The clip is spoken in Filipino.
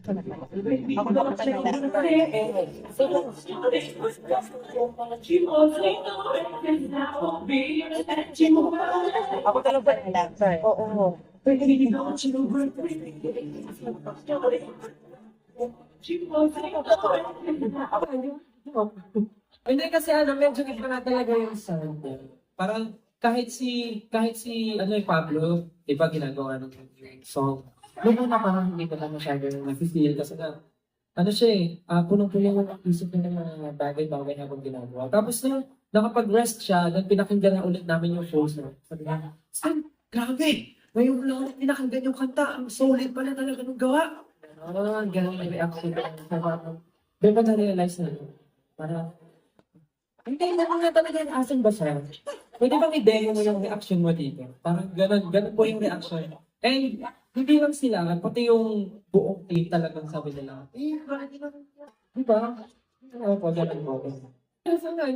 Ako na magsalita. Ako talaga ba Oo. Hindi kasi ano, medyo iba na talaga yung sound. Parang kahit si, kahit si, ano yung Pablo, di ba ginagawa ng song. Noong una parang hindi ko na masyado na-feel kasi na, ano siya eh, uh, punong-puno yung isip niya ng mga bagay-bagay na akong ginagawa. Tapos na, nakapag-rest siya, then pinakinggan na ulit namin yung shows na. Sabi niya, Stan, grabe! Ngayon ko lang ulit pinakinggan yung kanta, ang solid pala talaga nung gawa. Ganon, ganon yung reaction ko. Doon ko na-realize na, parang, hindi, naman nga talaga yung asan ba siya? Pwede bang i-demo mo yung reaction mo dito? Parang ganun, ganun po yung reaction. And hindi lang sila, pati yung buong team talagang sabi nila, eh, bakit naman, di ba? Ano po, ganun po. Kasi nga,